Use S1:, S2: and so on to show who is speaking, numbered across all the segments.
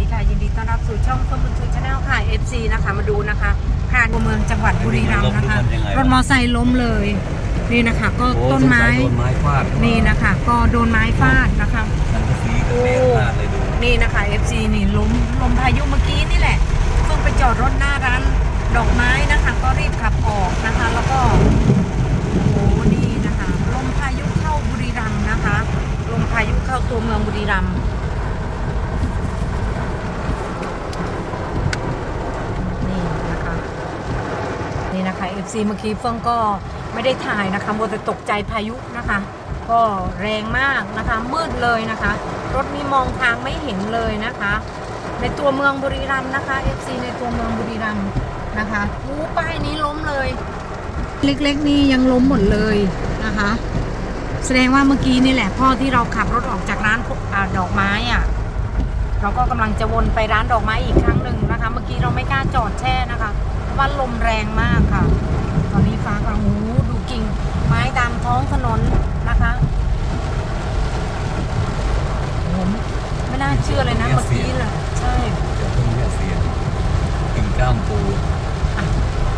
S1: ดีค่ะ ยินดีต้อนรับสู่ช่องข้อมูลชูชาแนลค่ะ FC นะคะ มาดูนะคะผ่านตัวเมืองจังหวัดบุรีรัมย์นะคะ รถมอไซค์ล้มเลย นี่นะคะ ก็
S2: โอ้
S1: ต้นไม้
S2: สงสัยโดนไม้ฟาด
S1: นี่นะคะ ก็โดนไม้ฟาดนะคะ
S2: สังกะสีกระแทกฟาดเลยดู
S1: นี่นะคะ FC นี่ล้มลมพายุเมื่อกี้นี่แหละเพิ่งไปจอดรถหน้าร้านดอกไม้นะคะ ก็รีบขับออกนะคะ แล้วก็โอ้โหนี่นะคะ ลมพายุเข้าบุรีรัมย์นะคะ ลมพายุเข้าตัวเมืองบุรีรัมย์นี่นะคะนี่นะคะ FC เมื่อกี้เฟื่องก็ไม่ได้ถ่ายนะคะมัวแต่ตกใจพายุนะคะ ก็แรงมากนะคะ มืดเลยนะคะ รถนี่มองทางไม่เห็นเลยนะคะ ในตัวเมืองบุรีรัมย์นะคะ FC ในตัวเมืองบุรีรัมย์นะคะอู้ป้ายนี้ล้มเลย เล็กๆนี่ยังล้มหมดเลยนะคะ แสดงว่าเมื่อกี้นี่แหละพ่อที่เราขับรถออกจากร้านอดอกไม้อะเราก็กำลังจะวนไปร้านดอกไม้อีกครั้งหนึ่งนะคะ เมื่อกี้เราไม่กล้าจอดแช่นะคะเพราะว่าลมแรงมากค่ะ ฟ้ากำลังหูดูกิ่งไม้ตามท้องถนนนะคะผมไม่น่าเชื่อเลยนะเมื่อกี้เลยใช่
S2: เดี๋ยวต้องเนี่ยเสียงกิ่งก้ามปู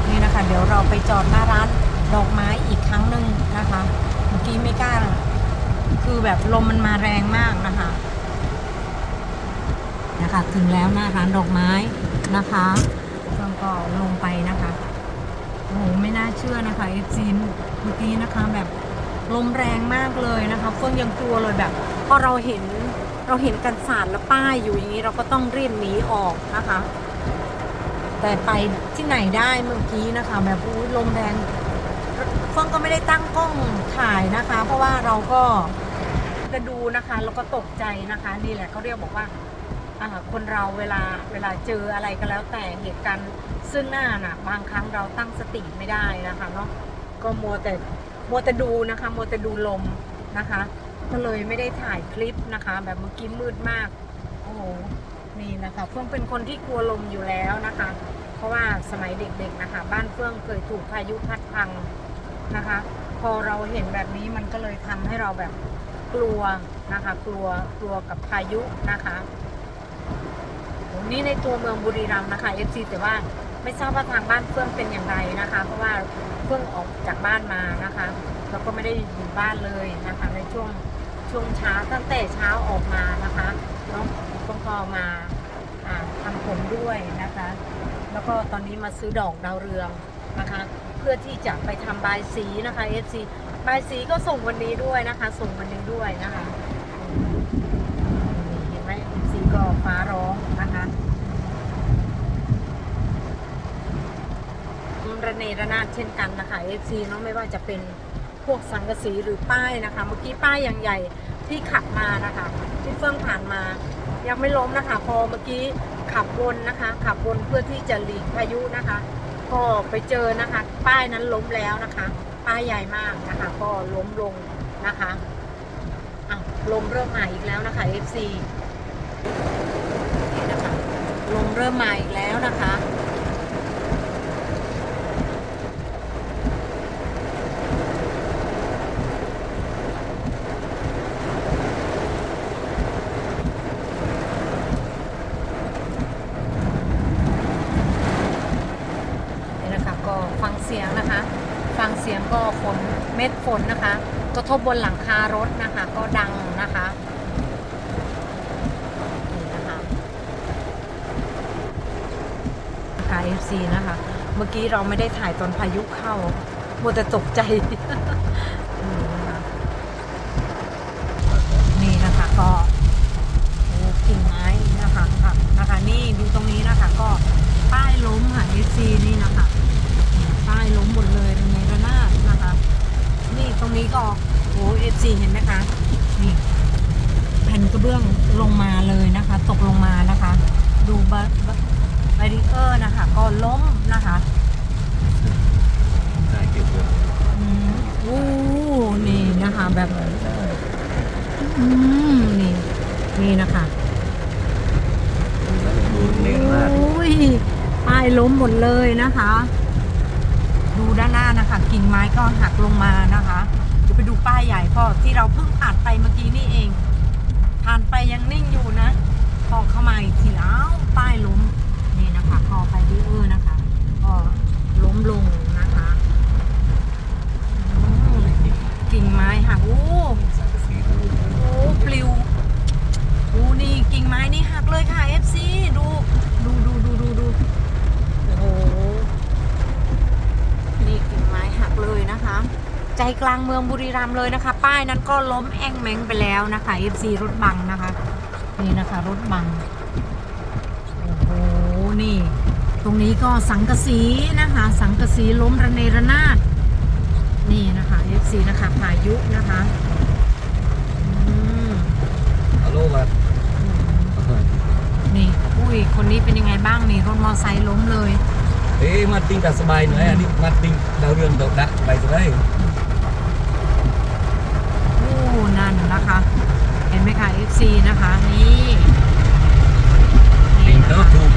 S1: นี่นะคะ เดี๋ยวเราไปจอดหน้าร้านดอกไม้อีกครั้งหนึ่งนะคะ เมื่อกี้ไม่กล้า คือแบบลมมันมาแรงมากนะคะนะคะ ถึงแล้วหน้าร้านดอกไม้นะคะเพิ่งก็ลงไปนะคะ โอ้โหไม่น่าเชื่อนะคะเอฟซีเมื่อกี้นะคะแบบลมแรงมากเลยนะคะเฟื่องยังกลัวเลยแบบพอเราเห็นเราเห็นกันสาดและป้ายอยู่อย่างนี้เราก็ต้องรีบหนีออกนะคะ แต่ไปที่ไหนได้เมื่อกี้นะคะ แบบอู้ลมแรงเฟื่องก็ไม่ได้ตั้งกล้องถ่ายนะคะ เพราะว่าเราก็จะดูนะคะแล้วก็ตกใจนะคะ นี่แหละเขาเรียกบอกว่าอ่า คนเราเวลาเวลาเจออะไรก็แล้วแต่เหตุการณ์ซึ่งหน้าน่ะบางครั้งเราตั้งสติไม่ได้นะคะเนาะก็มัวแต่มัวแต่ดูนะคะมัวแต่ดูลมนะคะ ก็เลยไม่ได้ถ่ายคลิปนะคะ แบบเมื่อกี้มืดมากโอ้โหนี่นะคะเฟื่องเป็นคนที่กลัวลมอยู่แล้วนะคะ เพราะว่าสมัยเด็กๆนะคะ บ้านเฟื่องเคยถูกพายุพัดพังนะคะ พอเราเห็นแบบนี้มันก็เลยทำให้เราแบบกลัวนะคะ กลัวกลัวกับพายุนะคะ นี่ในตัวเมืองบุรีรัมย์นะคะ FC แต่ว่าไม่ทราบว่าทางบ้านเฟื่องเป็นอย่างไรนะคะ เพราะว่าเฟื่องออกจากบ้านมานะคะแล้วก็ไม่ได้อยู่บ้านเลยนะคะ ในช่วงช่วงเช้าตั้งแต่เช้าออกมานะคะนาะต้องพอมาอ่าทำผมด้วยนะคะ แล้วก็ตอนนี้มาซื้อดอกดาวเรืองนะคะ เพื่อที่จะไปทำบายสีนะคะ FC บายสีก็ส่งวันนี้ด้วยนะคะ ส่งวันนี้ด้วยนะคะนี่เห็นไหม FC ก็ฟ้าร้องนะคะระ เนระนาดเช่นกันนะคะ FC เนาะไม่ว่าจะเป็นพวกสังกะสีหรือป้ายนะคะ เมื่อกี้ป้ายอย่างใหญ่ที่ขับมานะคะที่เฟื่องผ่านมายังไม่ล้มนะคะ พอเมื่อกี้ขับวนนะคะ ขับวนเพื่อที่จะหลีกพายุนะคะ ก็ไปเจอนะคะ ป้ายนั้นล้มแล้วนะคะ ป้ายใหญ่มากนะคะ ก็ล้มลงนะคะอ้าวลมเริ่มมาอีกแล้วนะคะ FC นี่นะคะลมเริ่มมาอีกแล้วนะคะ นี่นะคะก็ฟังเสียงนะคะ ฟังเสียง ก็ฝนเม็ดฝนนะคะ กระทบบนหลังคารถนะคะ ก็ดังนะคะนี่นะคะนะคะ FC นะคะ เมื่อกี้เราไม่ได้ถ่ายตอนพายุเข้ามัวแต่ตกใจ นี่นะคะนี่นะคะก็กิ่งไม้นะคะค่ะนะคะนี่ดูตรงนี้นะคะ ก็ป้ายล้มค่ะ FC นี่นะคะป้ายล้มหมดเลยในระนาดนะคะ นี่ตรงนี้ก็โอ้ FC เห็นไหมคะนี่แผ่นกระ เบื้องลงมาเลยนะคะ ตกลงมานะคะ ดูบาบาริเออร์นะคะ ก็ล้มนะคะ
S2: ได้เก็บไว้
S1: อืมอู้นี่นะคะแบบอืมนี่นี่นะคะ
S2: ดูเนียนมาก
S1: โอ้ยป้ายล้มหมดเลยนะคะ ดูด้านหน้านะคะ กิ่งไม้ก็หักลงมานะคะเดี๋ยวไปดูป้ายใหญ่พ่อที่เราเพิ่งผ่านไปเมื่อกี้นี่เอง ผ่านไปยังนิ่งอยู่นะพอเข้ามาอีกทีอ้วป้ายล้มนี่นะคะพอไปดีเออนะคะ ก็ล้มลงนะคะอืมกิ่งไม้หักโอ้
S2: สังกะสีรูป
S1: โอ้ปลิวโอ้นี่กิ่งไม้นี่หักเลยค่ะ FC ดูดูดูดูดูดูโอ้โหนี่กิ่งไม้หักเลยนะคะ ใจกลางเมืองบุรีรัมย์เลยนะคะ ป้ายนั้นก็ล้มแองแมงไปแล้วนะคะ FC รถบังนะคะ นี่นะคะรถบัง โอ้โห นี่ ตรงนี้ก็สังกะสีนะคะ สังกะสีล้มระเนระนาด นี่นะคะ FC นะคะพายุนะคะอืม
S2: ฮัลโหลวัด
S1: นี่ อุ้ย คนนี้เป็นยังไงบ้างนี่ รถมอไซค์ล้มเลย
S2: เอ๊ะมาติ้งกับสบายหน่อยอันนี้มาติ้งดาวเรืองดอกดะไปสบาย
S1: โอ้ นั่นนะคะ เห็นไหมคะ FC นะคะ นี่
S2: ติ้ง
S1: นะ
S2: เท่า
S1: คะ
S2: ถูก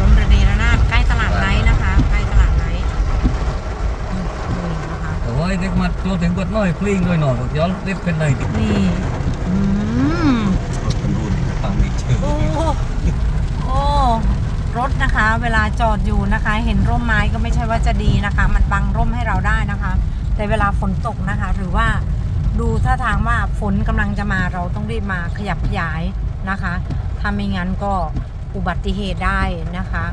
S1: ล้มระเนระนาดใกล้ตลาดไนท์นะคะ ใกล้ตลาดไนท์นี่นะคะ
S2: แต่ว่าเด็กมาตัวถึงกดน้อยพลิ้งด้วยหน่อยย้อนเล็บเป็นไหนติด
S1: นี่ อืม
S2: รถคนดูนี่ฟังไม่เชื่อ
S1: โอ้โอ้ รถนะคะ เวลาจอดอยู่นะคะ เห็นร่มไม้ก็ไม่ใช่ว่าจะดีนะคะ มันบังร่มให้เราได้นะคะ แต่เวลาฝนตกนะคะ หรือว่า ดูท่าทางว่าฝนกำลังจะมาเราต้องรีบมาขยับขยายนะคะถ้าไม่งั้นก็อุบัติเหตุได้นะคะ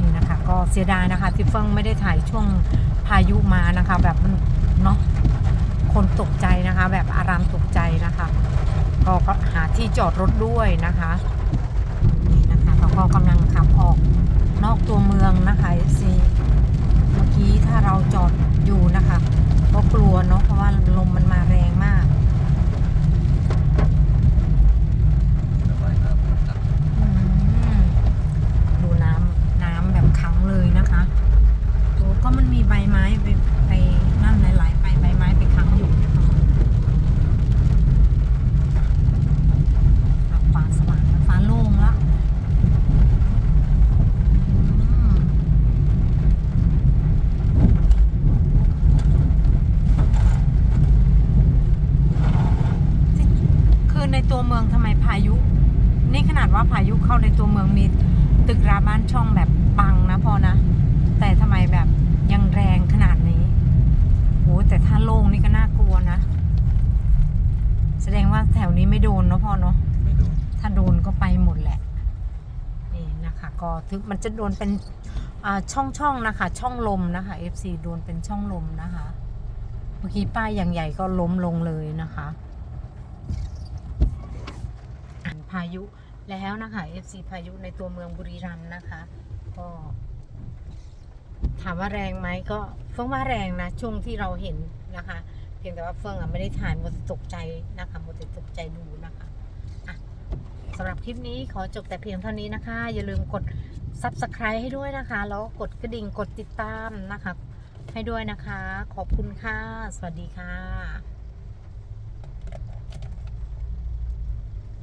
S1: นี่นะคะก็เสียดายนะคะที่เฟิงไม่ได้ถ่ายช่วงพายุมานะคะ แบบเนาะคนตกใจนะคะ แบบอารามตกใจนะคะก็ก็หาที่จอดรถด้วยนะคะนี่นะคะเราก็กำลังขับออกนอกตัวเมืองนะคะซี เมื่อกี้ถ้าเราจอดอยู่นะคะ ก็กลัวเนาะเพราะว่าลมมันมาแรงมาก
S2: สบายครับ
S1: อืมดูน้ำน้ำแบบขังเลยนะคะโอ้ก็มันมีใบไม้ไปไปนั่นหลายๆไปใบไม้ไปขังอยู่นะคะอะฟ้าสว่างแล้วฟ้าโล่งแล้วอืมที่คือใน ตัวเมืองทำไมพายุ นี่ขนาดว่าพายุเข้าในตัวเมืองมีตึกราบ้านช่องแบบบังนะพอนะ แต่ทำไมแบบยังแรงขนาดนี้โหแต่ถ้าโล่งนี่ก็น่ากลัวนะ แสดงว่าแถวนี้ไม่โดนเนาะพ่อเนาะ
S2: ไม่ดู
S1: ถ้าโดนก็ไปหมดแหละ นี่นะคะก็ถึงมันจะโดนเป็นอ่าช่องช่องๆนะคะ ช่องลมนะคะ FC โดนเป็นช่องลมนะคะเมื่อกี้ป้ายอย่างใหญ่ก็ล้มลงเลยนะคะ อ่านพายุแล้วนะคะ FC พายุในตัวเมืองบุรีรัมย์นะคะ ก็ถามว่าแรงไหมก็เฟื่องว่าแรงนะช่วงที่เราเห็นนะคะ เพียงแต่ว่าเฟื่องอะไม่ได้ถ่ายหมดแต่ตกใจนะคะหมดแต่ตกใจดูนะคะอะสำหรับคลิปนี้ขอจบแต่เพียงเท่านี้นะคะ อย่าลืมกด subscribe ให้ด้วยนะคะ แล้วกดกระดิ่งกดติดตามนะคะ ให้ด้วยนะคะ ขอบคุณค่ะ สวัสดีค่ะ